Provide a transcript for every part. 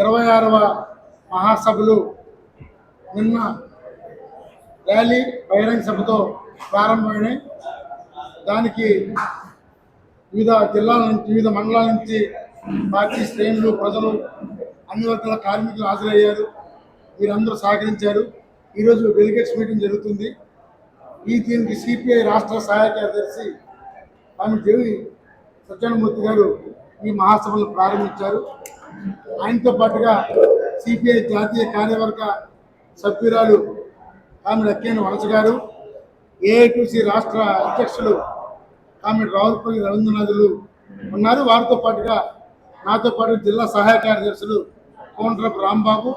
ఇరవై ఆరవ మహాసభలు నిన్న ర్యాలీ బహిరంగ సభతో ప్రారంభమైనాయి. దానికి వివిధ జిల్లాల నుంచి వివిధ మండలాల నుంచి పార్టీ శ్రేణులు ప్రజలు అన్ని వర్గాల కార్మికులు హాజరయ్యారు. వీరందరూ సహకరించారు. ఈరోజు డెలిగేట్స్ మీటింగ్ జరుగుతుంది. ఈ దీనికి సిపిఐ రాష్ట్ర సహాయ కార్యదర్శి ఆమె దేవి సత్యానమూర్తి గారు ఈ మహాసభను ప్రారంభించారు. ఆయనతో పాటుగా సిపిఐ జాతీయ కార్యవర్గ సభ్యురాలు కామెడ్ అక్కేని వలస గారు ఏఐటిసి రాష్ట్ర అధ్యక్షులు కామెడ్ రావులపల్లి రవీంద్రనాథులు ఉన్నారు. వారితో పాటుగా నాతో పాటు జిల్లా సహాయ కార్యదర్శులు కోండ్రపు రాంబాబు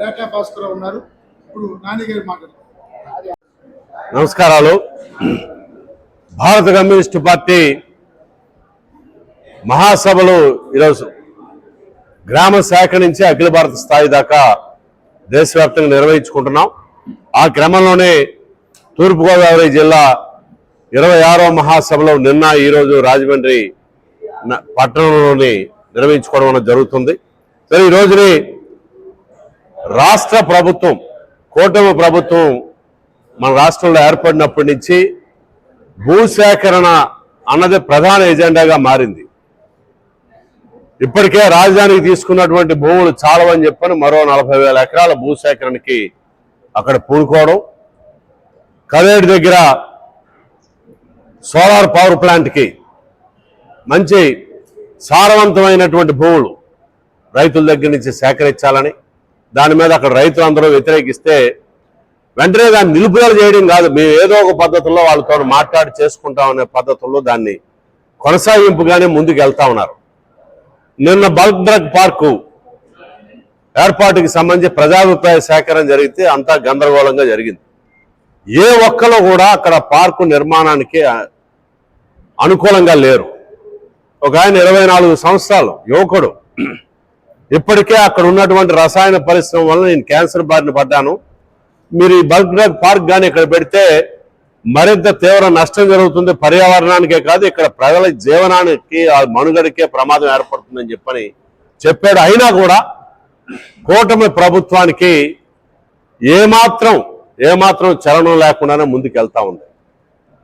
రేఖా భాస్కర్ ఉన్నారు. ఇప్పుడు నాని గారు నమస్కారాలు. భారత కమ్యూనిస్టు పార్టీ మహాసభలు ఈరోజు గ్రామ శాఖ నుంచి అఖిల భారత స్థాయి దాకా దేశవ్యాప్తంగా నిర్వహించుకుంటున్నాం. ఆ క్రమంలోనే తూర్పుగోదావరి జిల్లా ఇరవై ఆరో మహాసభలో నిన్న ఈరోజు రాజమండ్రి న- పట్టణంలోని నిర్వహించుకోవడం అనేది జరుగుతుంది. సరే ఈ రోజుని రాష్ట్ర ప్రభుత్వం కూటమి ప్రభుత్వం మన రాష్ట్రంలో ఏర్పడినప్పటి నుంచి భూసేకరణ అన్నది ప్రధాన ఎజెండాగా మారింది. ఇప్పటికే రాజధానికి తీసుకున్నటువంటి భూములు చాలవని చెప్పని మరో నలభై వేల ఎకరాల భూసేకరణకి అక్కడ పూనుకోవడం కదేడు దగ్గర సోలార్ పవర్ ప్లాంట్కి మంచి సారవంతమైనటువంటి భూములు రైతుల దగ్గర నుంచి సేకరించాలని దాని మీద అక్కడ రైతులందరూ వ్యతిరేకిస్తే వెంటనే దాన్ని నిలుపుదల చేయడం కాదు మేము ఏదో ఒక పద్ధతుల్లో వాళ్ళతో మాట్లాడి చేసుకుంటాం అనే పద్ధతుల్లో దాన్ని కొనసాగింపుగానే ముందుకు వెళ్తా ఉన్నారు. నిన్న బల్క్ డ్రగ్ పార్కు ఏర్పాటుకి సంబంధించి ప్రజాభిప్రాయ సేకరణ జరిగితే అంతా గందరగోళంగా జరిగింది. ఏ ఒక్కరు కూడా అక్కడ పార్కు నిర్మాణానికి అనుకూలంగా లేరు. ఒక ఆయన ఇరవై నాలుగు సంవత్సరాలు యువకుడు. ఇప్పటికే అక్కడ ఉన్నటువంటి రసాయన పరిశ్రమ వల్ల నేను క్యాన్సర్ బారిన పడ్డాను. మీరు ఈ బల్క్ డ్రగ్ పార్క్ కానీ ఇక్కడ పెడితే మరింత తీవ్ర నష్టం జరుగుతుంది. పర్యావరణానికే కాదు ఇక్కడ ప్రజల జీవనానికి ఆ మనుగడికే ప్రమాదం ఏర్పడుతుందని చెప్పని చెప్పాడు. అయినా కూడా కూటమి ప్రభుత్వానికి ఏమాత్రం ఏమాత్రం చలనం లేకుండానే ముందుకు వెళ్తా ఉంది.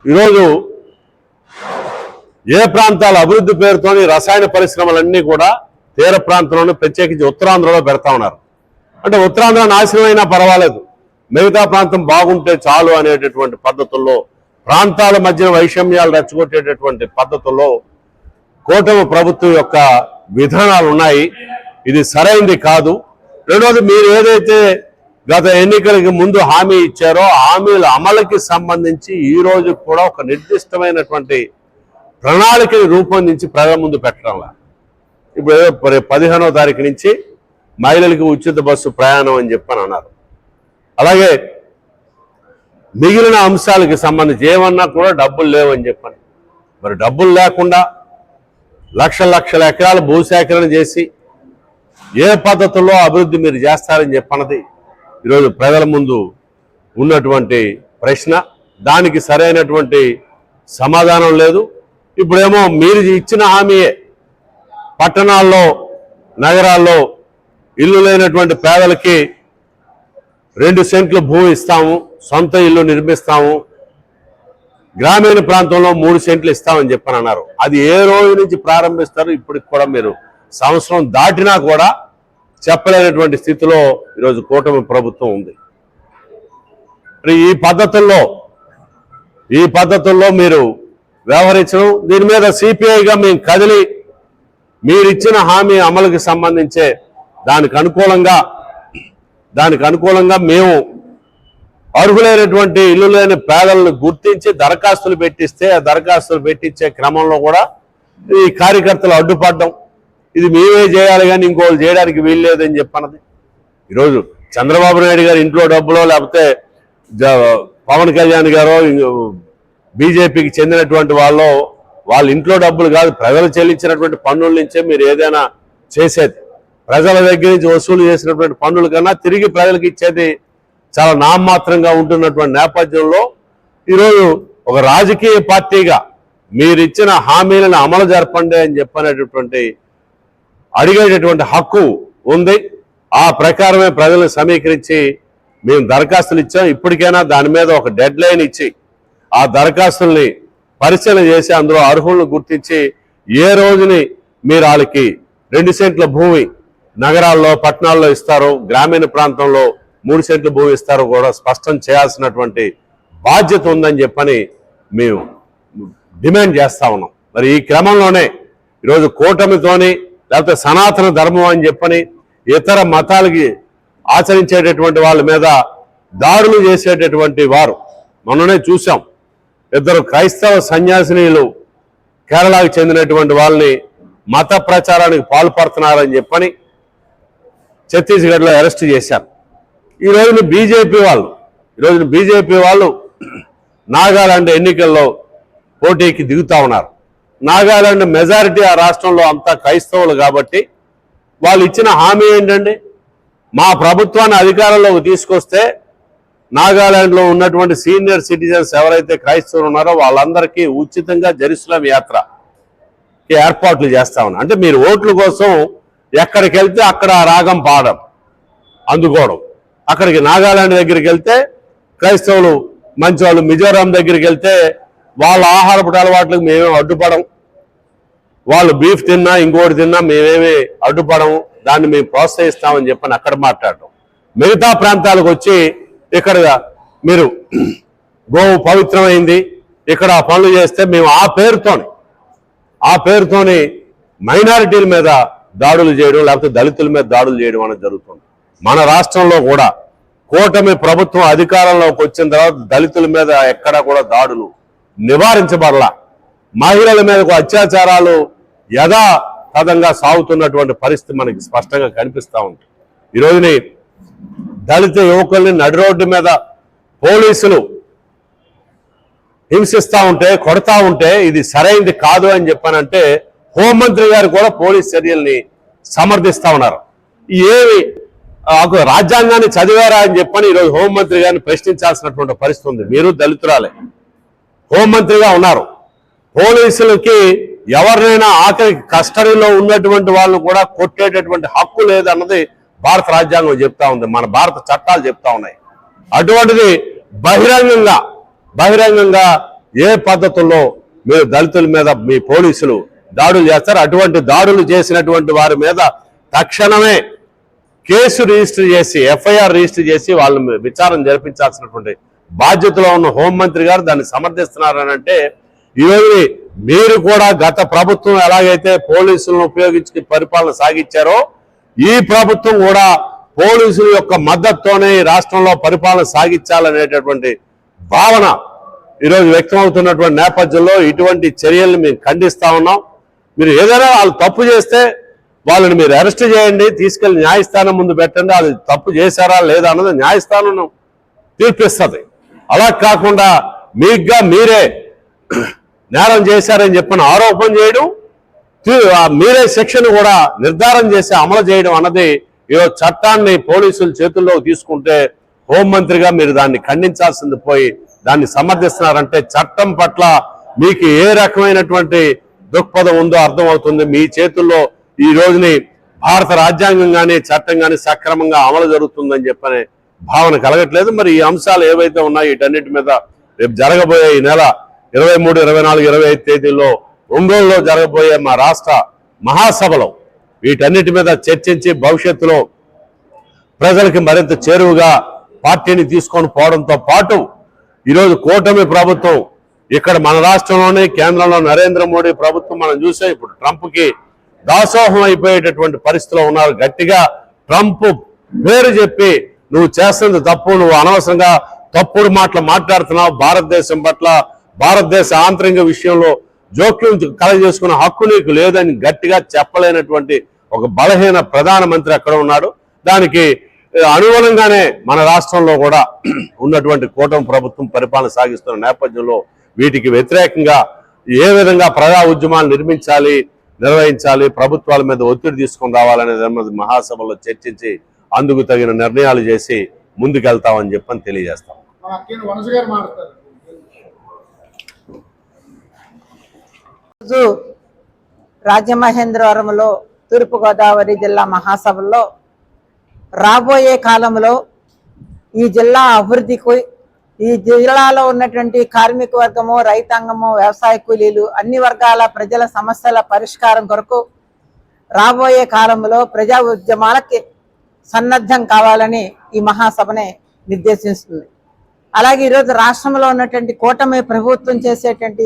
ఈరోజు ఏ ప్రాంతాల అభివృద్ధి పేరుతోని రసాయన పరిశ్రమలన్నీ కూడా తీర ప్రాంతంలోనే ప్రత్యేకించి ఉత్తరాంధ్రలో పెడతా ఉన్నారు. అంటే ఉత్తరాంధ్ర నాశనం అయినా పర్వాలేదు. మిగతా ప్రాంతం బాగుంటే చాలు అనేటటువంటి పద్ధతుల్లో ప్రాంతాల మధ్య వైషమ్యాలు రెచ్చగొట్టేటటువంటి పద్ధతుల్లో కూటమి ప్రభుత్వం యొక్క విధానాలు ఉన్నాయి. ఇది సరైనది కాదు. రెండోది మీరు ఏదైతే గత ఎన్నికలకి ముందు హామీ ఇచ్చారో హామీల అమలుకి సంబంధించి ఈ రోజు కూడా ఒక నిర్దిష్టమైనటువంటి ప్రణాళికని రూపొందించి ప్రజల ముందు పెట్టడంలా. ఇప్పుడు పదిహేనో తారీఖు నుంచి మహిళలకు ఉచిత బస్సు ప్రయాణం అని చెప్పని అన్నారు. అలాగే మిగిలిన అంశాలకి సంబంధించి ఏమన్నా కూడా డబ్బులు లేవని చెప్పని మరి డబ్బులు లేకుండా లక్ష లక్షల ఎకరాలు భూసేకరణ చేసి ఏ పద్ధతుల్లో అభివృద్ధి మీరు చేస్తారని చెప్పన్నది ఈరోజు ప్రజల ముందు ఉన్నటువంటి ప్రశ్న. దానికి సరైనటువంటి సమాధానం లేదు. ఇప్పుడేమో మీరు ఇచ్చిన హామీయే పట్టణాల్లో నగరాల్లో ఇల్లు లేనటువంటి పేదలకి రెండు సెంట్లు భూమి ఇస్తాము సొంత ఇల్లు నిర్మిస్తాము. గ్రామీణ ప్రాంతంలో మూడు సెంట్లు ఇస్తామని చెప్పని అన్నారు. అది ఏ రోజు నుంచి ప్రారంభిస్తారు? ఇప్పటికి కూడా మీరు సంవత్సరం దాటినా కూడా చెప్పలేనటువంటి స్థితిలో ఈరోజు కూటమి ప్రభుత్వం ఉంది. ఈ పద్ధతుల్లో ఈ పద్ధతుల్లో మీరు వ్యవహరించడం దీని మీద సిపిఐగా మేము కదిలి మీరిచ్చిన హామీ అమలుకి సంబంధించే దానికి అనుకూలంగా దానికి అనుకూలంగా మేము అర్హులైనటువంటి ఇల్లు లేని పేదలను గుర్తించి దరఖాస్తులు పెట్టిస్తే ఆ దరఖాస్తులు పెట్టించే క్రమంలో కూడా ఈ కార్యకర్తలు అడ్డుపడ్డం. ఇది మేమే చేయాలి కానీ ఇంకోళ్ళు చేయడానికి వీల్లేదని చెప్పన్నది. ఈరోజు చంద్రబాబు నాయుడు గారి ఇంట్లో డబ్బులో లేకపోతే జ- పవన్ కళ్యాణ్ గారు బీజేపీకి చెందినటువంటి వాళ్ళు వాళ్ళ ఇంట్లో డబ్బులు కాదు ప్రజలు చెల్లించినటువంటి పన్నుల నుంచే మీరు ఏదైనా చేసేది. ప్రజల దగ్గర నుంచి వసూలు చేసినటువంటి పన్నుల కన్నా తిరిగి ప్రజలకు ఇచ్చేది చాలా నామమాత్రంగా ఉంటున్నటువంటి నేపథ్యంలో ఈరోజు ఒక రాజకీయ పార్టీగా మీరు ఇచ్చిన హామీలను అమలు జరపండి అని చెప్పనేటటువంటి అడిగేటటువంటి హక్కు ఉంది. ఆ ప్రకారమే ప్రజలను సమీకరించి మేము దరఖాస్తులు ఇచ్చాం. ఇప్పటికైనా దాని మీద ఒక డెడ్ లైన్ ఇచ్చి ఆ దరఖాస్తుల్ని పరిశీలన చేసి అందులో అర్హులను గుర్తించి ఏ రోజుని మీరు వాళ్ళకి రెండు సెంట్ల భూమి నగరాల్లో పట్టణాల్లో ఇస్తారు గ్రామీణ ప్రాంతంలో మూడు సెంట్లు భూమి ఇస్తారు కూడా స్పష్టం చేయాల్సినటువంటి బాధ్యత ఉందని చెప్పని మేము డిమాండ్ చేస్తా ఉన్నాం. మరి ఈ క్రమంలోనే ఈరోజు కూటమితోని లేకపోతే సనాతన ధర్మం అని చెప్పని ఇతర మతాలకి ఆచరించేటటువంటి వాళ్ళ మీద దాడులు చేసేటటువంటి వారు మొన్ననే చూసాం ఇద్దరు క్రైస్తవ సన్యాసినీలు కేరళకు చెందినటువంటి వాళ్ళని మత ప్రచారానికి పాల్పడుతున్నారని చెప్పని ఛత్తీస్గఢ్లో అరెస్ట్ చేశారు. ఈ రోజున బీజేపీ వాళ్ళు ఈ రోజున బీజేపీ వాళ్ళు నాగాలాండ్ ఎన్నికల్లో పోటీకి దిగుతా ఉన్నారు. నాగాలాండ్ మెజారిటీ ఆ రాష్ట్రంలో అంతా క్రైస్తవులు కాబట్టి వాళ్ళు ఇచ్చిన హామీ ఏంటండి? మా ప్రభుత్వాన్ని అధికారంలోకి తీసుకొస్తే నాగాలాండ్లో ఉన్నటువంటి సీనియర్ సిటిజన్స్ ఎవరైతే క్రైస్తవులు ఉన్నారో వాళ్ళందరికీ ఉచితంగా జెరూసలం యాత్ర ఏర్పాట్లు చేస్తా ఉన్నా అంటే మీరు ఓట్ల కోసం ఎక్కడికి వెళ్తే అక్కడ ఆ రాగం పాడడం అందుకోవడం. అక్కడికి నాగాలాండ్ దగ్గరికి వెళ్తే క్రైస్తవులు మంచి వాళ్ళు మిజోరాం దగ్గరికి వెళ్తే వాళ్ళ ఆహారపు అలవాట్లకు మేమేమి అడ్డుపడం వాళ్ళు బీఫ్ తిన్నా ఇంకోటి తిన్నా మేమేమి అడ్డుపడము. దాన్ని మేము ప్రోత్సహిస్తామని చెప్పని అక్కడ మాట్లాడటం. మిగతా ప్రాంతాలకు వచ్చి ఇక్కడ మీరు గోవు పవిత్రమైంది. ఇక్కడ ఆ పనులు చేస్తే మేము ఆ పేరుతోని ఆ పేరుతోని మైనారిటీల మీద దాడులు చేయడం లేకపోతే దళితుల మీద దాడులు చేయడం అనేది జరుగుతుంది. మన రాష్ట్రంలో కూడా కూటమి ప్రభుత్వం అధికారంలోకి వచ్చిన తర్వాత దళితుల మీద ఎక్కడా కూడా దాడులు నివారించబడలా. మహిళల మీద అత్యాచారాలు యథాతథంగా సాగుతున్నటువంటి పరిస్థితి మనకి స్పష్టంగా కనిపిస్తూ ఉంది. ఈ దళిత యువకుల్ని నడి రోడ్డు మీద పోలీసులు హింసిస్తూ ఉంటే కొడతా ఉంటే ఇది సరైనది కాదు అని చెప్పానంటే హోంమంత్రి గారు కూడా పోలీస్ చర్యల్ని సమర్థిస్తా ఉన్నారు. ఏమి నాకు రాజ్యాంగాన్ని చదివారా అని చెప్పని ఈరోజు హోంమంత్రి గారిని ప్రశ్నించాల్సినటువంటి పరిస్థితి ఉంది. మీరు దళితురాలే. హోంమంత్రిగా ఉన్నారు. పోలీసులకి ఎవరినైనా ఆఖరి కస్టడీలో ఉన్నటువంటి వాళ్ళు కూడా కొట్టేటటువంటి హక్కు లేదన్నది భారత రాజ్యాంగం చెప్తా ఉంది. మన భారత చట్టాలు చెప్తా ఉన్నాయి. అటువంటిది బహిరంగంగా బహిరంగంగా ఏ పద్ధతుల్లో మీరు దళితుల మీద మీ పోలీసులు దాడులు చేస్తారు. అటువంటి దాడులు చేసినటువంటి వారి మీద తక్షణమే కేసు రిజిస్టర్ చేసి ఎఫ్ఐఆర్ రిజిస్టర్ చేసి వాళ్ళు విచారణ జరిపించాల్సినటువంటి బాధ్యతలో ఉన్న హోంమంత్రి గారు దాన్ని సమర్థిస్తున్నారని అంటే ఈరోజు మీరు కూడా గత ప్రభుత్వం ఎలాగైతే పోలీసులను ఉపయోగించి పరిపాలన సాగించారో ఈ ప్రభుత్వం కూడా పోలీసుల యొక్క మద్దతుతోనే ఈ రాష్ట్రంలో పరిపాలన సాగించాలనేటటువంటి భావన ఈరోజు వ్యక్తమవుతున్నటువంటి నేపథ్యంలో ఇటువంటి చర్యల్ని మేము ఖండిస్తా ఉన్నాం. మీరు ఏదైనా వాళ్ళు తప్పు చేస్తే వాళ్ళని మీరు అరెస్ట్ చేయండి తీసుకెళ్ళి న్యాయస్థానం ముందు పెట్టండి అది తప్పు చేశారా లేదా అన్నది న్యాయస్థానం తీర్పిస్తుంది. అలా కాకుండా మీగ్గా మీరే నేరం చేశారని చెప్పిన ఆరోపణ చేయడం తీ- మీరే శిక్షను కూడా నిర్ధారణ చేసి అమలు చేయడం అన్నది ఈరోజు చట్టాన్ని పోలీసుల చేతుల్లో తీసుకుంటే హోంమంత్రిగా మీరు దాన్ని ఖండించాల్సింది పోయి దాన్ని సమర్థిస్తున్నారంటే చట్టం పట్ల మీకు ఏ రకమైనటువంటి దృక్పథం ఉందో అర్థమవుతుంది. మీ చేతుల్లో ఈ రోజుని భారత రాజ్యాంగం కానీ చట్టం కానీ సక్రమంగా అమలు జరుగుతుందని చెప్పనే భావన కలగట్లేదు. మరి ఈ అంశాలు ఏవైతే ఉన్నాయో వీటన్నిటి మీద రేపు జరగబోయే ఈ నెల ఇరవై మూడు ఇరవై నాలుగు ఇరవై ఐదు తేదీల్లో ఒంగోలులో జరగబోయే మా రాష్ట్ర మహాసభలో వీటన్నిటి మీద చర్చించి భవిష్యత్తులో ప్రజలకి మరింత చేరువుగా పార్టీని తీసుకొని పోవడంతో పాటు ఈరోజు కూటమి ప్రభుత్వం ఇక్కడ మన రాష్ట్రంలోనే కేంద్రంలో నరేంద్ర మోడీ ప్రభుత్వం మనం చూసాం ఇప్పుడు ట్రంప్కి దాసోహం అయిపోయేటటువంటి పరిస్థితిలో ఉన్నారు. గట్టిగా ట్రంప్ పేరు చెప్పి నువ్వు చేస్తుంది తప్పు నువ్వు అనవసరంగా తప్పుడు మాటలు మాట్లాడుతున్నావు. భారతదేశం పట్ల భారతదేశ ఆంతరిక విషయంలో జోక్యం కలగజేసుకున్న హక్కు నీకు లేదని గట్టిగా చెప్పలేనటువంటి ఒక బలహీన ప్రధానమంత్రి అక్కడ ఉన్నాడు. దానికి అనుగుణంగానే మన రాష్ట్రంలో కూడా ఉన్నటువంటి కూటమి ప్రభుత్వం పరిపాలన సాగిస్తున్న నేపథ్యంలో వీటికి వ్యతిరేకంగా ఏ విధంగా ప్రజా ఉద్యమాలు నిర్మించాలి నిర్వహించాలి ప్రభుత్వాల మీద ఒత్తిడి తీసుకొని రావాలనే దాని మహాసభలో చర్చించి అందుకు తగిన నిర్ణయాలు చేసి ముందుకెళ్తామని చెప్పని తెలియజేస్తాం. రోజు రాజమహేంద్రవరంలో తూర్పుగోదావరి జిల్లా మహాసభల్లో రాబోయే కాలంలో ఈ జిల్లా అభివృద్ధికి ఈ జిల్లాలో ఉన్నటువంటి కార్మిక వర్గము రైతాంగము వ్యవసాయ కూలీలు అన్ని వర్గాల ప్రజల సమస్యల పరిష్కారం కొరకు రాబోయే కాలంలో ప్రజా ఉద్యమాలకి సన్నద్ధం కావాలని ఈ మహాసభని నిర్దేశిస్తుంది. అలాగే ఈరోజు రాష్ట్రంలో ఉన్నటువంటి కూటమి ప్రభుత్వం చేసేటువంటి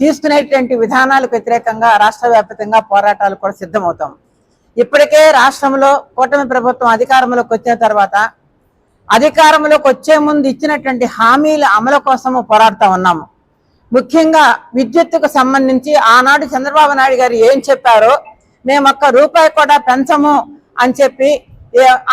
తీసుకునేటువంటి విధానాలకు వ్యతిరేకంగా రాష్ట్ర వ్యాప్తంగా పోరాటాలు కూడా సిద్ధమవుతాం. ఇప్పటికే రాష్ట్రంలో కూటమి ప్రభుత్వం అధికారంలోకి వచ్చిన తర్వాత అధికారంలోకి వచ్చే ముందు ఇచ్చినటువంటి హామీల అమలు కోసము పోరాడుతూ ఉన్నాము. ముఖ్యంగా విద్యుత్తుకు సంబంధించి ఆనాడు చంద్రబాబు నాయుడు గారు ఏం చెప్పారో మేము ఒక్క రూపాయి కూడా పెంచము అని చెప్పి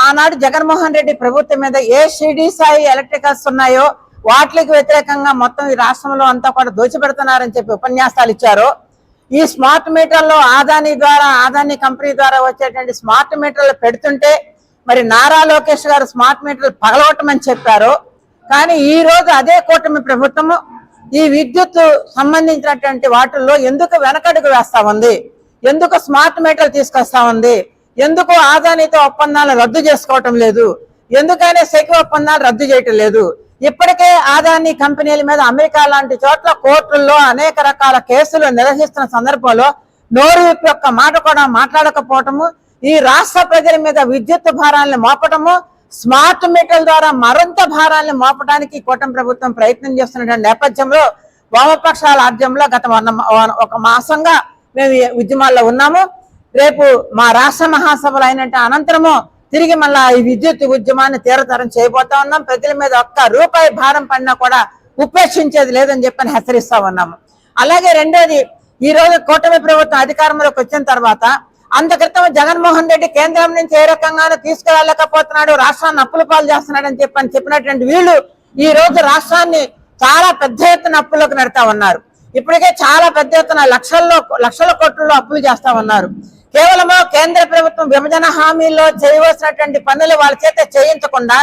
ఆనాడు జగన్మోహన్ రెడ్డి ప్రభుత్వం మీద ఏ షిడి స్థాయి ఎలక్ట్రికల్స్ ఉన్నాయో వాటికి వ్యతిరేకంగా మొత్తం ఈ రాష్ట్రంలో అంతా కూడా దోచిపెడుతున్నారని చెప్పి ఉపన్యాసాలు ఇచ్చారు. ఈ స్మార్ట్ మీటర్లో ఆదాని ద్వారా ఆదాని కంపెనీ ద్వారా వచ్చేటువంటి స్మార్ట్ మీటర్లు పెడుతుంటే మరి నారా లోకేష్ గారు స్మార్ట్ మీటర్లు పగలగొట్టమని చెప్పారు. కానీ ఈ రోజు అదే కూటమి ప్రభుత్వము ఈ విద్యుత్ సంబంధించినటువంటి వాటిల్లో ఎందుకు వెనకడుగు వేస్తా ఉంది? ఎందుకు స్మార్ట్ మీటర్లు తీసుకొస్తా ఉంది? ఎందుకు ఆదానితో ఒప్పందాలు రద్దు చేసుకోవటం లేదు? ఎందుకనే సెకి ఒప్పందాలు రద్దు చేయటం లేదు? ఇప్పటికే ఆదాని కంపెనీల మీద అమెరికా లాంటి చోట్ల కోర్టుల్లో అనేక రకాల కేసులు నిర్వహిస్తున్న సందర్భంలో నోరు యొక్క మాట కూడా మాట్లాడకపోవటము ఈ రాష్ట్ర ప్రజల మీద విద్యుత్ భారాలను మోపటము స్మార్ట్ మీటర్ల ద్వారా మరింత భారాలను మోపడానికి కూటమి ప్రభుత్వం ప్రయత్నం చేస్తున్నటువంటి నేపథ్యంలో వామపక్షాల ఆధ్యంలో గత ఒక మాసంగా మేము ఈ ఉద్యమాల్లో ఉన్నాము. రేపు మా రాష్ట్ర మహాసభలు అయినట్టు అనంతరము తిరిగి మళ్ళా ఈ విద్యుత్ ఉద్యమాన్ని తీరతరం చేయబోతా ఉన్నాం. ప్రజల మీద ఒక్క రూపాయి భారం పడినా కూడా ఉపేక్షించేది లేదని చెప్పని హెచ్చరిస్తా ఉన్నాము. అలాగే రెండోది ఈ రోజు కూటమి ప్రభుత్వం అధికారంలోకి వచ్చిన తర్వాత అంత క్రితం జగన్మోహన్ రెడ్డి కేంద్రం నుంచి ఏ రకంగానూ తీసుకురాలేకపోతున్నాడు రాష్ట్రాన్ని అప్పుల పాలు చేస్తున్నాడని చెప్పని చెప్పినటువంటి వీళ్ళు ఈ రోజు రాష్ట్రాన్ని చాలా పెద్ద ఎత్తున అప్పులకు నెడతా ఉన్నారు. ఇప్పటికే చాలా పెద్ద ఎత్తున లక్షల్లో లక్షల కోట్లలో అప్పులు చేస్తా ఉన్నారు. కేవలము కేంద్ర ప్రభుత్వం విభజన హామీల్లో చేయవలసినటువంటి పనులు వాళ్ళ చేత చేయించకుండా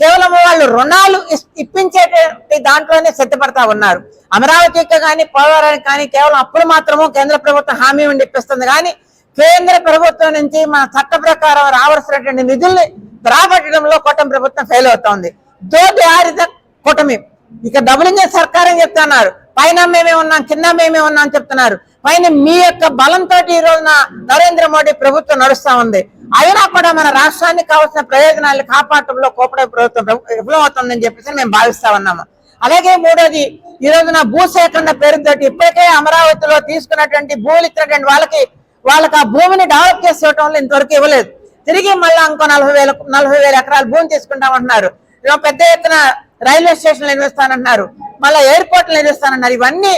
కేవలం వాళ్ళు రుణాలు ఇస్- ఇప్పించేటువంటి దాంట్లోనే సిద్ధపడతా ఉన్నారు. అమరావతికి కానీ పోలవరానికి కానీ కేవలం అప్పులు మాత్రము కేంద్ర ప్రభుత్వం హామీ ఉండి ఇప్పిస్తుంది. కానీ కేంద్ర ప్రభుత్వం నుంచి మన చట్ట ప్రకారం రావాల్సినటువంటి నిధుల్ని రాబట్టడంలో కూటమి ప్రభుత్వం ఫెయిల్ అవుతోంది. దోటి ఆరిత కూటమి. ఇక డబుల్ ఇంజన్ చెప్తున్నారు. పైన మేమే ఉన్నాం కింద మేమే ఉన్నాం అని చెప్తున్నారు. పైన మీ యొక్క బలంతో ఈ రోజున నరేంద్ర మోడీ ప్రభుత్వం నడుస్తా ఉంది. అయినా కూడా మన రాష్ట్రానికి కావాల్సిన ప్రయోజనాలు కాపాడటంలో కోపడ ప్రభుత్వం ప్రభు- విఫలమవుతుందని చెప్పేసి మేము భావిస్తా ఉన్నాము. అలాగే మూడోది ఈ రోజున భూసేకరణ పేరుతోటి ఇప్పటికే అమరావతిలో తీసుకున్నటువంటి భూములు ఇచ్చినటువంటి వాళ్ళకి వాళ్ళకి ఆ భూమిని డెవలప్ చేసి ఇవ్వటంలో ఇంతవరకు ఇవ్వలేదు. తిరిగి మళ్ళీ ఇంకో నలభై వేల నలభై వేల ఎకరాల భూమి తీసుకుంటామంటున్నారు. ఇలా పెద్ద ఎత్తున రైల్వే స్టేషన్లు నిర్మిస్తానంటున్నారు. మళ్ళీ ఎయిర్పోర్ట్లు నిర్మిస్తానన్నారు ఇవన్నీ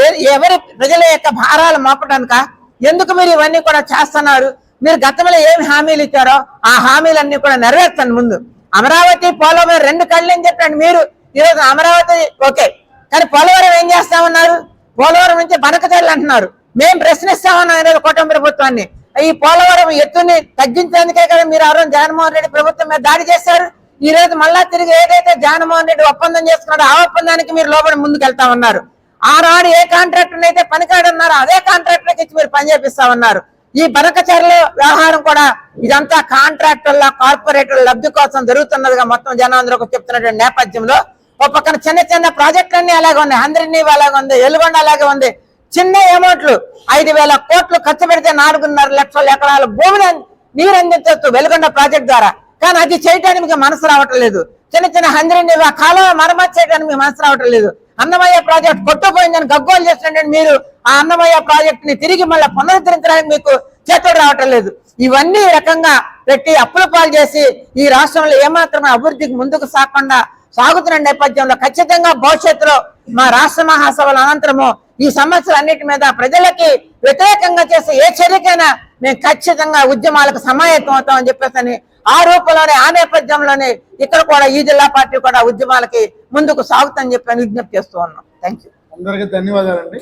ఏ- ఎవరి ప్రజల యొక్క భారాలు మోపడానిక ఎందుకు మీరు ఇవన్నీ కూడా చేస్తున్నారు? మీరు గతంలో ఏమి హామీలు ఇచ్చారో ఆ హామీలన్నీ కూడా నెరవేర్చండి ముందు. అమరావతి పోలవరం రెండు కళ్ళు చెప్పండి మీరు. ఈరోజు అమరావతి ఓకే. కానీ పోలవరం ఏం చేస్తామన్నారు? పోలవరం నుంచి బనకచర్లు అంటున్నారు. మేము ప్రశ్నిస్తామన్నాం ఈరోజు కూటమి ప్రభుత్వాన్ని. ఈ పోలవరం ఎత్తుని తగ్గించేందుకే కదా మీరు ఆ రోజు జగన్మోహన్ రెడ్డి ప్రభుత్వం మీద దాడి చేశారు. ఈ రోజు మళ్ళా తిరిగి ఏదైతే జగన్మోహన్ రెడ్డి ఒప్పందం చేసుకున్నాడో ఆ ఒప్పందానికి మీరు లోపల ముందుకు వెళ్తా ఉన్నారు ఆనాడు ఏ కాంట్రాక్టర్ అయితే పనికాడున్నారో అదే కాంట్రాక్టర్ ఇచ్చి మీరు పని చేపిస్తా ఉన్నారు. ఈ బనకచర్ల వ్యవహారం కూడా ఇదంతా కాంట్రాక్టర్ల కార్పొరేటర్ల లబ్ధి కోసం జరుగుతున్నదిగా మొత్తం జనాంధ్రకు చెప్తున్నటువంటి నేపథ్యంలో. ఒక పక్కన చిన్న చిన్న ప్రాజెక్టులన్నీ అలాగే ఉన్నాయి. అందరినీ అలాగే ఉంది ఎల్లుగొండ అలాగే ఉంది. చిన్న అమౌంట్లు. ఐదు వేల కోట్లు ఖర్చు పెడితే నాలుగున్నర లక్షల ఎకరాల భూమిని నీరు అందించవచ్చు వెలుగొండ ప్రాజెక్ట్ ద్వారా. కానీ అది చేయడానికి మీకు మనసు రావటం లేదు. చిన్న చిన్న హంద్రిని ఆ కాలువ మరమ్మతు చేయడానికి మీకు మనసు రావటం లేదు. అన్నమయ్య ప్రాజెక్ట్ కొట్టుపోయిందని గగ్గోలు చేసినట్టు మీరు ఆ అన్నమయ్య ప్రాజెక్ట్ని తిరిగి మళ్ళీ పునరుద్ధరించడానికి మీకు చేతుడు రావటం లేదు. ఇవన్నీ రకంగా పెట్టి అప్పుల పాలు చేసి ఈ రాష్ట్రంలో ఏమాత్రం అభివృద్ధికి ముందుకు సాగకుండా సాగుతున్న నేపథ్యంలో ఖచ్చితంగా భవిష్యత్తులో మా రాష్ట్ర మహాసభల అనంతరము ఈ సమస్యలన్నిటి మీద ప్రజలకి వ్యతిరేకంగా చేసే ఏ చర్యకైనా మేము ఖచ్చితంగా ఉద్యమాలకు సమాయత్తం అవుతామని చెప్పేసి అని ఆ రూపంలోనే ఆ నేపథ్యంలోనే ఇక్కడ కూడా ఈ జిల్లా పార్టీ కూడా ఉద్యమాలకి ముందుకు సాగుతామని చెప్పి విజ్ఞప్తి చేస్తూ ఉన్నాం. థ్యాంక్ యూ అందరికీ ధన్యవాదాలండి.